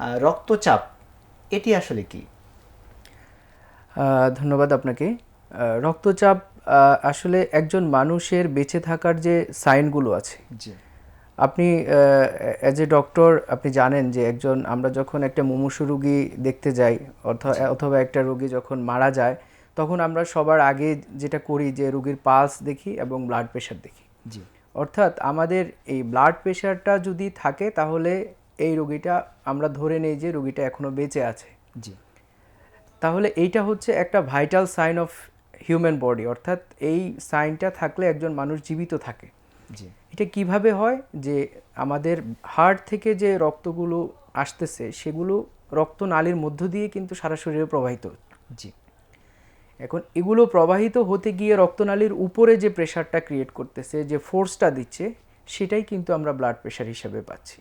রক্তচাপ এটি আসলে কি? ধন্যবাদ আপনাকে। রক্তচাপ আসলে একজন মানুষের বেঁচে থাকার যে সাইনগুলো আছে জি। আপনি অ্যাজ এ ডক্টর আপনি জানেন যে একজন আমরা যখন একটা মুমূর্ষু রোগী দেখতে যাই অথ- অথবা একটা রোগী যখন মারা যায় তখন আমরা সবার আগে যেটা করি যে রোগীর পালস দেখি এবং ব্লাড প্রেশার দেখি। জি। অর্থাৎ আমাদের এই ব্লাড প্রেশারটা যদি থাকে তাহলে এই রোগীটা আমরা ধরে নেই যে রোগীটা এখনও বেঁচে আছে। জি। তাহলে এইটা হচ্ছে একটা vital sign of human body অর্থাৎ এই সাইনটা থাকলে একজন মানুষ জীবিত থাকে। জি। এটা কীভাবে হয়? যে আমাদের হার্ট থেকে যে রক্তগুলো আসতেছে সেগুলো রক্তনালীর মধ্য দিয়ে কিন্তু সারা শরীরে প্রবাহিত। জি। এখন এগুলো প্রবাহিত হতে গিয়ে রক্তনালীর উপরে যে প্রেশারটা ক্রিয়েট করতেছে যে ফোর্সটা দিচ্ছে সেটাই কিন্তু আমরা ব্লাড প্রেশার হিসেবে পাচ্ছি।